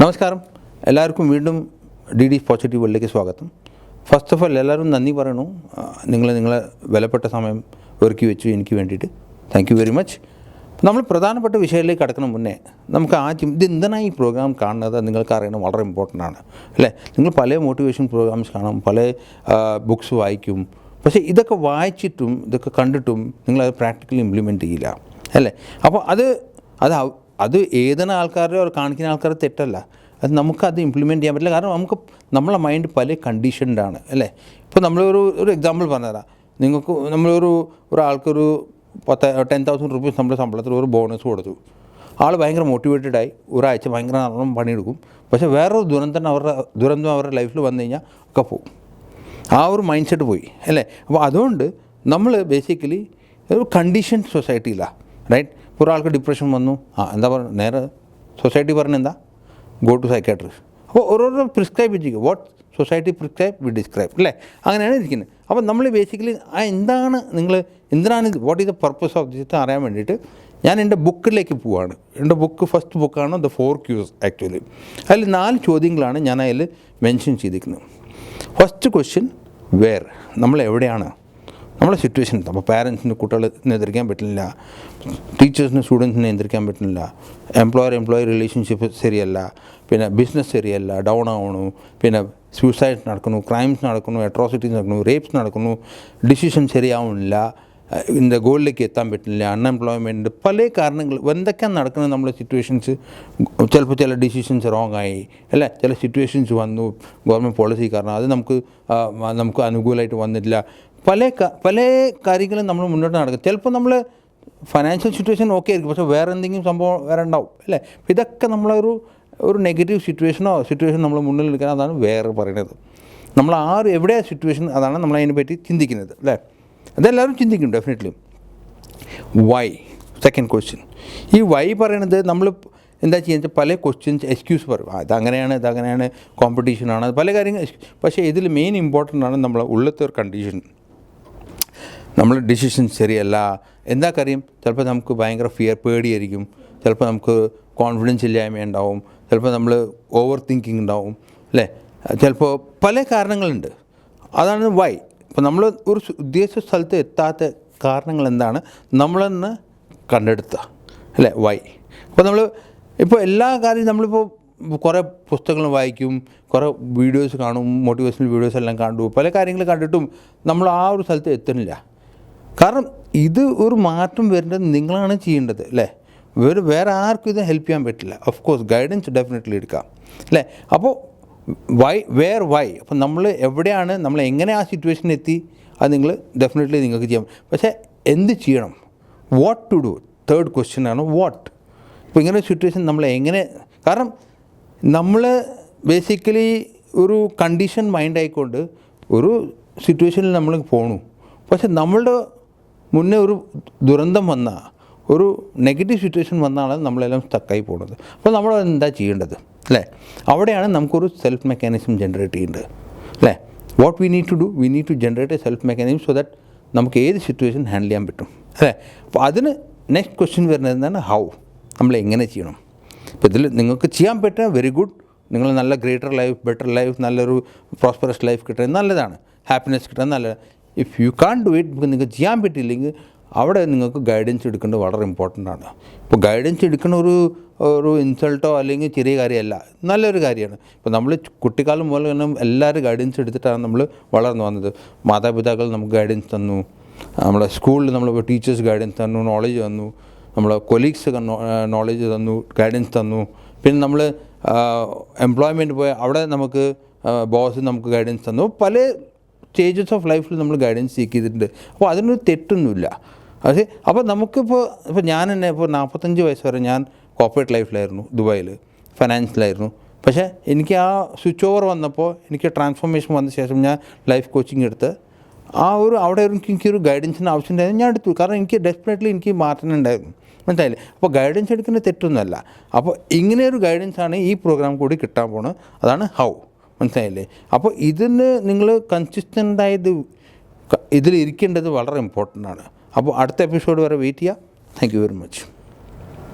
നമസ്കാരം. എല്ലാവർക്കും വീണ്ടും ഡി ഡി പോസിറ്റീവ് വേൾഡിലേക്ക് സ്വാഗതം. ഫസ്റ്റ് ഓഫ് ഓൾ എല്ലാവരും നന്ദി പറയണു. നിങ്ങൾ നിങ്ങളെ വിലപ്പെട്ട സമയം ഒരുക്കി വെച്ചു എനിക്ക് വേണ്ടിയിട്ട്. താങ്ക് യു വെരി മച്ച് നമ്മൾ പ്രധാനപ്പെട്ട വിഷയത്തിലേക്ക് കടക്കുന്ന മുന്നേ. നമുക്ക് ആദ്യം ഇത് എന്തിനാണ് ഈ പ്രോഗ്രാം കാണുന്നത്? നിങ്ങൾക്ക് അറിയണം. വളരെ ഇമ്പോർട്ടന്റ് ആണ്. അല്ലേ? നിങ്ങൾ പല മോട്ടിവേഷൻ പ്രോഗ്രാംസ് കാണും പല ബുക്സ് വായിക്കും. പക്ഷേ ഇതൊക്കെ വായിച്ചിട്ടും ഇതൊക്കെ കണ്ടിട്ടും നിങ്ങളത് പ്രാക്ടിക്കലി ഇംപ്ലിമെന്റ് ചെയ്യില്ല. അല്ലേ? അപ്പോൾ അത് അത് അത് ഏതിന ആൾക്കാരുടെ കാണിക്കുന്ന ആൾക്കാരുടെ തെറ്റല്ല. അത് നമുക്കത് ഇംപ്ലിമെന്റ് ചെയ്യാൻ പറ്റില്ല. കാരണം നമുക്ക് നമ്മളെ മൈൻഡ് പല കണ്ടീഷൻഡാണ് അല്ലേ? ഇപ്പോൾ നമ്മളൊരു ഒരു എക്സാമ്പിൾ പറഞ്ഞുതരാം. നിങ്ങൾക്ക് നമ്മളൊരു ഒരാൾക്കൊരു പത്ത് ടെൻ തൗസൻഡ് റുപ്പീസ് നമ്മുടെ ശമ്പളത്തിൽ ഒരു ബോണസ് കൊടുത്തു. ആൾ ഭയങ്കര മോട്ടിവേറ്റഡ് ആയി ഒരാഴ്ച ഭയങ്കര നല്ലോണം പണിയെടുക്കും. പക്ഷേ വേറൊരു ദുരന്തം അവരുടെ ദുരന്തം അവരുടെ ലൈഫിൽ വന്നു കഴിഞ്ഞാൽ ഒക്കെ പോകും ആ ഒരു മൈൻഡ് സെറ്റ് പോയി അല്ലേ? അപ്പോൾ അതുകൊണ്ട് നമ്മൾ ബേസിക്കലി ഒരു കണ്ടീഷൻ സൊസൈറ്റിയിലാണ് റൈറ്റ് ഒരാൾക്ക് ഡിപ്രഷൻ വന്നു. ആ എന്താ പറയുക നേരെ സൊസൈറ്റി പറഞ്ഞ എന്താ? ഗോ ടു സൈക്കാട്രിസ്റ്റ് അപ്പോൾ ഓരോരോ പ്രിസ്ക്രൈബ് ചെയ്യും. What society prescribe we describe അല്ലേ? അങ്ങനെയാണ് ഇരിക്കുന്നത്. അപ്പോൾ നമ്മൾ ബേസിക്കലി ആ എന്താണ് നിങ്ങൾ എന്തിനാണ് what is the purpose of this അറിയാൻ വേണ്ടിയിട്ട് ഞാൻ എന്റെ ബുക്കിലേക്ക് പോവാണ്. എന്റെ ബുക്ക് ഫസ്റ്റ് ബുക്കാണ് ദ ഫോർ ക്യൂസ് ആക്ച്വലി അതിൽ നാല് ചോദ്യങ്ങളാണ് ഞാൻ അതിൽ മെൻഷൻ ചെയ്തിരിക്കുന്നത്. ഫസ്റ്റ് ക്വസ്റ്റ്യൻ വേർ നമ്മൾ എവിടെയാണ്? നമ്മളെ സിറ്റുവേഷൻ അപ്പോൾ പാരൻസിന് കുട്ടികളെ നിയന്ത്രിക്കാൻ പറ്റുന്നില്ല. ടീച്ചേഴ്സിന് സ്റ്റുഡൻസിനെ നിയന്ത്രിക്കാൻ പറ്റുന്നില്ല. എംപ്ലോയർ എംപ്ലോയി റിലേഷൻഷിപ്പ് ശരിയല്ല. പിന്നെ ബിസിനസ് ശരിയല്ല. ഡൗൺ ആവണു പിന്നെ സൂസൈഡ് നടക്കുന്നു. ക്രൈംസ് നടക്കുന്നു. അട്രോസിറ്റീസ് നടക്കുന്നു. റേപ്സ് നടക്കുന്നു. ഡിസിഷൻ ശരിയാവുന്നില്ല. ഇതിന്റെ ഗോളിലേക്ക് എത്താൻ പറ്റുന്നില്ല അൺഎംപ്ലോയ്മെന്റ് പല കാരണങ്ങൾ എന്തൊക്കെയാണ് നടക്കുന്നത് നമ്മുടെ സിറ്റുവേഷൻസ് ചിലപ്പോൾ ചില ഡിസിഷൻസ് റോങ് ആയി അല്ലേ? ചില സിറ്റുവേഷൻസ് വന്നു ഗവൺമെന്റ് പോളിസി കാരണം അത് നമുക്ക് നമുക്ക് അനുകൂലമായിട്ട് വന്നിട്ടില്ല. പല പല കാര്യങ്ങളും നമ്മൾ മുന്നോട്ട് നടക്കും. ചിലപ്പോൾ നമ്മൾ ഫൈനാൻഷ്യൽ സിറ്റുവേഷൻ ഓക്കെ ആയിരിക്കും പക്ഷേ വേറെ എന്തെങ്കിലും സംഭവം വേറെ ഉണ്ടാവും അല്ലേ? ഇതൊക്കെ നമ്മളൊരു ഒരു നെഗറ്റീവ് സിറ്റുവേഷനോ സിറ്റുവേഷൻ നമ്മൾ മുന്നിൽ നിൽക്കാൻ അതാണ് വേറെ പറയുന്നത്. നമ്മൾ ആ എവിടെയാണ് സിറ്റുവേഷൻ അതാണ് നമ്മൾ അതിനെ പറ്റി ചിന്തിക്കുന്നത് അല്ലേ? അതെല്ലാവരും ചിന്തിക്കും ഡെഫിനറ്റ്ലി വൈ സെക്കൻഡ് ക്വസ്റ്റ്യൻ ഈ വൈ പറയണത് നമ്മൾ എന്താ ചെയ്യുന്നത് പല ക്വസ്റ്റ്യൻസ് എക്സ്ക്യൂസ് പറയും. അങ്ങനെയാണ് ഇതങ്ങനെയാണ് അങ്ങനെയാണ് കോമ്പറ്റീഷനാണ് പല കാര്യങ്ങൾ പക്ഷേ ഇതിൽ മെയിൻ ഇമ്പോർട്ടന്റ് ആണ് നമ്മളെ ഉള്ളത്തെ ഒരു കണ്ടീഷൻ നമ്മൾ ഡിസിഷൻ ശരിയല്ല. എന്താ കാര്യം? ചിലപ്പോൾ നമുക്ക് ഭയങ്കര ഫിയർ പേടിയായിരിക്കും. ചിലപ്പോൾ നമുക്ക് കോൺഫിഡൻസ് ഇല്ലായ്മ ഉണ്ടാവും. ചിലപ്പോൾ നമ്മൾ ഓവർ തിങ്കിങ് ഉണ്ടാവും. അല്ലേ? ചിലപ്പോൾ പല കാരണങ്ങളുണ്ട്. അതാണ് വൈ ഇപ്പോൾ നമ്മൾ ഒരു ഉദ്ദേശിച്ച സ്ഥലത്ത് എത്താത്ത കാരണങ്ങൾ എന്താണ് നമ്മളെന്ന് കണ്ടെടുത്തുക അല്ലേ? വൈ അപ്പോൾ നമ്മൾ ഇപ്പോൾ എല്ലാ കാര്യവും നമ്മളിപ്പോൾ കുറേ പുസ്തകങ്ങൾ വായിക്കും കുറേ വീഡിയോസ് കാണും മോട്ടിവേഷണൽ വീഡിയോസ് എല്ലാം കണ്ടു. പല കാര്യങ്ങൾ കണ്ടിട്ടും നമ്മൾ ആ ഒരു സ്ഥലത്ത് എത്തുന്നില്ല. കാരണം ഇത് ഒരു മാറ്റം വരേണ്ടത് നിങ്ങളാണ് ചെയ്യേണ്ടത് അല്ലേ? വേറെ വേറെ ആർക്കും ഇത് ഹെൽപ്പ് ചെയ്യാൻ പറ്റില്ല. ഓഫ് കോഴ്സ് ഗൈഡൻസ് ഡെഫിനറ്റ്ലി എടുക്കാം അല്ലേ? അപ്പോൾ വൈ വേർ വൈ അപ്പം നമ്മൾ എവിടെയാണ് നമ്മൾ എങ്ങനെ ആ സിറ്റുവേഷനിൽ എത്തി? അത് നിങ്ങൾ ഡെഫിനറ്റ്ലി നിങ്ങൾക്ക് ചെയ്യാം. പക്ഷേ എന്ത് ചെയ്യണം? What to do third question ആണ് വാട്ട് ഇപ്പോൾ ഇങ്ങനെ സിറ്റുവേഷൻ നമ്മൾ എങ്ങനെ കാരണം നമ്മൾ ബേസിക്കലി ഒരു കണ്ടീഷൻ മൈൻഡായിക്കൊണ്ട് ഒരു സിറ്റുവേഷനിൽ നമ്മൾ പോണു. പക്ഷെ നമ്മളുടെ മുന്നേ ഒരു ദുരന്തം വന്ന ഒരു നെഗറ്റീവ് സിറ്റുവേഷൻ വന്നാണ് നമ്മളെല്ലാം സ്റ്റക്കായി പോകുന്നത്. അപ്പോൾ നമ്മൾ എന്താ ചെയ്യേണ്ടത്? അല്ലേ? അവിടെയാണ് നമുക്കൊരു സെൽഫ് മെക്കാനിസം ജനറേറ്റ് ചെയ്യേണ്ടത്. അല്ലേ? What we need to do we need to generate a self mechanism so that നമുക്ക് ഏത് സിറ്റുവേഷൻ ഹാൻഡിൽ ചെയ്യാൻ പറ്റും. അല്ലേ? അപ്പോൾ അതിന് നെക്സ്റ്റ് ക്വസ്റ്റ്യൻ വരുന്നത് എന്താണ്? ഹൗ നമ്മൾ എങ്ങനെ ചെയ്യണം? ഇപ്പോൾ ഇതിൽ നിങ്ങൾക്ക് ചെയ്യാൻ പറ്റുക വെരി ഗുഡ് നിങ്ങൾ നല്ല ഗ്രേറ്റർ ലൈഫ് ബെറ്റർ ലൈഫ് നല്ലൊരു പ്രോസ്പെറസ് ലൈഫ് കിട്ടുന്നത് നല്ലതാണ്. ഹാപ്പിനെസ് കിട്ടുന്നത് നല്ലതാണ്. If you can do it നിങ്ങൾക്ക് ചെയ്യാൻ പറ്റിയില്ലെങ്കിൽ അവിടെ നിങ്ങൾക്ക് ഗൈഡൻസ് എടുക്കേണ്ടത് വളരെ ഇമ്പോർട്ടന്റ് ആണ്. ഇപ്പോൾ ഗൈഡൻസ് എടുക്കുന്ന ഒരു ഒരു ഇൻസൾട്ടോ അല്ലെങ്കിൽ ചെറിയ കാര്യമല്ല നല്ലൊരു കാര്യമാണ്. ഇപ്പോൾ നമ്മൾ കുട്ടിക്കാലം മുതൽ തന്നെ എല്ലാവരും ഗൈഡൻസ് എടുത്തിട്ടാണ് നമ്മൾ വളർന്നു വന്നത്. മാതാപിതാക്കൾ നമുക്ക് ഗൈഡൻസ് തന്നു. നമ്മളെ സ്കൂളിൽ നമ്മൾ ടീച്ചേഴ്സ് ഗൈഡൻസ് തന്നു നോളേജ് തന്നു. നമ്മളെ കൊലീഗ്സ് നോളജ് തന്നു ഗൈഡൻസ് തന്നു. പിന്നെ നമ്മൾ എംപ്ലോയ്മെന്റ് പോയ അവിടെ നമുക്ക് ബോസ് നമുക്ക് ഗൈഡൻസ് തന്നു. പല സ്റ്റേജസ് ഓഫ് ലൈഫിൽ നമ്മൾ ഗൈഡൻസ് സീക്ക് ചെയ്തിട്ടുണ്ട്. അപ്പോൾ അതിനൊരു തെറ്റൊന്നുമില്ല. അത് അപ്പോൾ നമുക്കിപ്പോൾ ഇപ്പോൾ ഞാൻ തന്നെ ഇപ്പോൾ നാൽപ്പത്തഞ്ച് വയസ്സ് വരെ ഞാൻ കോർപ്പറേറ്റ് ലൈഫിലായിരുന്നു ദുബായിൽ ഫൈനാൻസിലായിരുന്നു പക്ഷേ എനിക്ക് ആ സ്വിച്ച് ഓവർ വന്നപ്പോൾ എനിക്ക് ട്രാൻസ്ഫോർമേഷൻ വന്ന ശേഷം ഞാൻ ലൈഫ് കോച്ചിങ് എടുത്ത് ആ ഒരു അവിടെ എനിക്കൊരു ഗൈഡൻസിന് ആവശ്യമുണ്ടായിരുന്നു ഞാൻ എടുത്തു. കാരണം എനിക്ക് ഡെഫിനറ്റ്ലി എനിക്ക് മാറ്റണുണ്ടായിരുന്നു മനസ്സിലായില്ലേ? അപ്പോൾ ഗൈഡൻസ് എടുക്കുന്ന തെറ്റൊന്നുമല്ല. അപ്പോൾ ഇങ്ങനെ ഒരു ഗൈഡൻസ് ആണ് ഈ പ്രോഗ്രാം കൂടി കിട്ടാൻ പോണത്. അതാണ് ഹൗ മനസ്സിലായില്ലേ? അപ്പോൾ ഇതിന് നിങ്ങൾ കൺസിസ്റ്റന്റ് ആയത് ഇതിലിരിക്കേണ്ടത് വളരെ ഇമ്പോർട്ടന്റ് ആണ്. അപ്പോൾ അടുത്ത എപ്പിസോഡ് വരെ വെയിറ്റ് ചെയ്യുക. Thank you very much